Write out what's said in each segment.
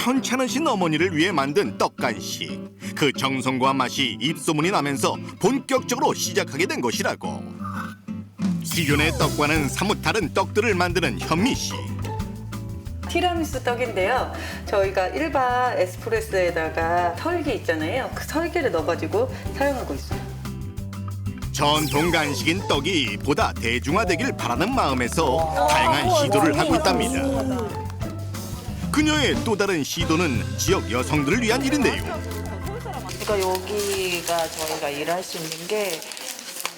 편찮으신 어머니를 위해 만든 떡간식. 그 정성과 맛이 입소문이 나면서 본격적으로 시작하게 된 것이라고. 기존의 떡과는 사뭇 다른 떡들을 만드는 현미 씨. 티라미수 떡인데요. 저희가 일반 에스프레소에다가 설기 있잖아요. 그 설기를 넣어가지고 사용하고 있어요. 전통 간식인 떡이 보다 대중화되길 바라는 마음에서 다양한 시도를 하고 있답니다. 그녀의 또 다른 시도는 지역 여성들을 위한 일인데요. 그러니까 여기가 저희가 일할 수 있는 게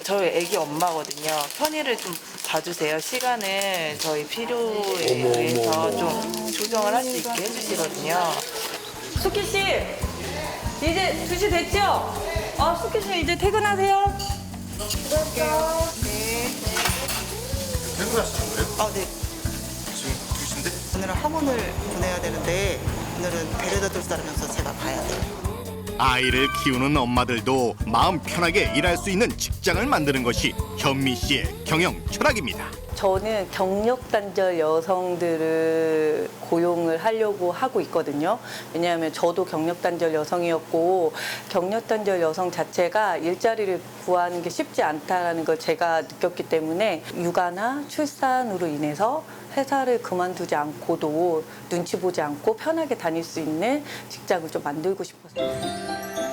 저희 애기 엄마거든요. 편의를 좀 봐주세요. 시간을 저희 필요에 의해서 좀 조정을 할 수 있게 해주시거든요. 수키 씨, 이제 2시 됐죠? 어, 수키 씨 이제 퇴근하세요. 퇴근하시는 거예요? 아, 네. 지금 2시인데? 오늘은 학원을 보내야 되는데 오늘은 데려다 줄 사람이어서 제가 가야 돼요. 아이를 키우는 엄마들도 마음 편하게 일할 수 있는 직장을 만드는 것이 현미 씨의 경영 철학입니다. 저는 경력 단절 여성들을 고용을 하려고 하고 있거든요. 왜냐하면 저도 경력 단절 여성이었고 경력 단절 여성 자체가 일자리를 구하는 게 쉽지 않다라는 걸 제가 느꼈기 때문에 육아나 출산으로 인해서 회사를 그만두지 않고도 눈치 보지 않고 편하게 다닐 수 있는 직장을 좀 만들고 싶었어요.